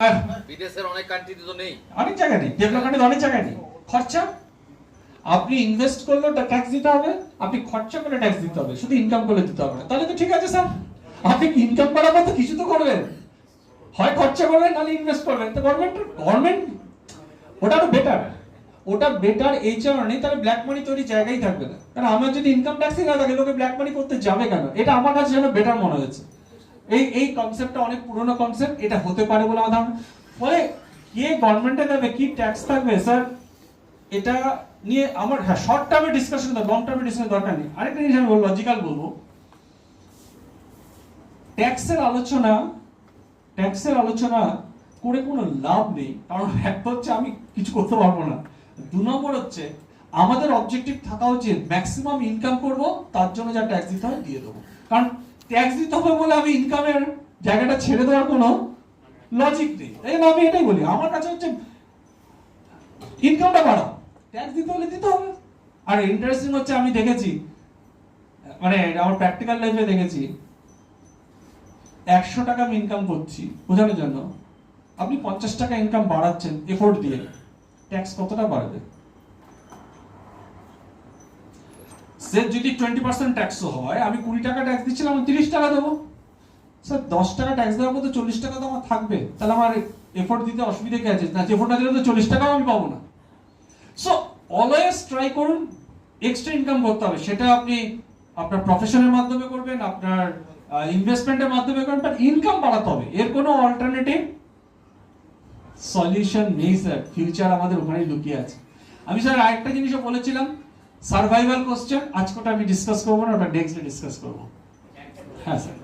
আহ, বিদেশের অনেক কান্ট্রিতে তো নেই। অনেক জায়গায় নেই। ডেভেলপমেন্টে অনেক জায়গায় নেই। খরচা? আপনি ইনভেস্ট করলেও ট্যাক্স দিতে হবে। আপনি খরচা করে ট্যাক্স দিতে হবে। শুধু ইনকাম করে দিতে হবে। তাহলে তো ঠিক আছে স্যার আপনি ইনকাম করার মতো কিছু তো করবেন। হয় খরচা করবেন নাহলে ইনভেস্ট করবেন। তো গভর্নমেন্ট গভর্নমেন্ট ওটা তো বেটার ওটা বেটার এই কারণে তাহলে ব্ল্যাক মানি তৈরি জায়গায় থাকবে না। কারণ আমার যদি ইনকাম ট্যাক্সই না থাকে লোকে ব্ল্যাক মানি করতে যাবে কেন? এটা আমার কাছে যেন বেটার মনে হয়েছে এই এই কনসেপ্টটা অনেক পুরনো কনসেপ্ট এটা হতে পারে বলে আমার ধারণা। ফলে কে গভর্নমেন্টে দেবে, কি ট্যাক্স থাকবে? স্যার এটা নিয়ে আমার হ্যাঁ শর্ট টার্মে ডিসকাশন লং টার্মে ডিসকাশন দরকার নেই। আরেকটা জিনিস আমি লজিক্যাল বলব। ট্যাক্সের আলোচনা ট্যাক্সের আলোচনা করে কোনো লাভ নেই। কারণ একটা হচ্ছে, আমি কিছু করতে পারব না। দু নম্বর হচ্ছে, আমাদের অবজেক্টিভ থাকা উচিত ম্যাক্সিমাম ইনকাম করব, তার জন্য যা ট্যাক্স দিতে হয়, দিয়ে দেবো। কারণ ট্যাক্স দিতে হবে বলে আমি ইনকামের জায়গাটা ছেড়ে দেওয়ার কোনো লজিক নেই। এই জন্য আমি এটাই বলি, আমার কাছে হচ্ছে ইনকামটা বাড়াও। ট্যাক্স দিতে হলে দিতে হবে। আর ইন্টারেস্টিং হচ্ছে, আমি দেখেছি মানে আমার প্র্যাকটিক্যাল লাইফে দেখেছি, একশো টাকা আমি ইনকাম করছি, বোঝানোর জন্য। আপনি পঞ্চাশ টাকা ইনকাম বাড়াচ্ছেন এফোর্ট দিয়ে। ট্যাক্স কতটা বাড়বে? সে যদি টোয়েন্টি পার্সেন্ট ট্যাক্স হয়, আমি কুড়ি টাকা ট্যাক্স দিচ্ছিলাম, আমি তিরিশ টাকা দেবো। স্যার দশ টাকা ট্যাক্স দেওয়ার মধ্যে চল্লিশ টাকা তো আমার থাকবে। তাহলে আমার এফোর্ট দিতে অসুবিধা কি আছে? না এফোর্ট না দিলে তো চল্লিশ টাকাও আমি পাবো না। সো অলওয়েজ ট্রাই করুন এক্সট্রা ইনকাম করতে হবে। সেটা আপনি আপনার প্রফেশনের মাধ্যমে করবেন, আপনার ইনভেস্টমেন্টের মাধ্যমে করবেন বাট ইনকাম বাড়াতে হবে। এর কোনো অল্টারনেটিভ সলিউশন নেই স্যার ফিউচার আমাদের ওখানেই লুকিয়ে আছে। আমি স্যার আরেকটা জিনিসও বলেছিলাম। সার্ভাইভাল কোশ্চেন আজকটা আমি ডিসকাস করব না ওটা নেক্সট ডিসকাস করব। হ্যাঁ স্যার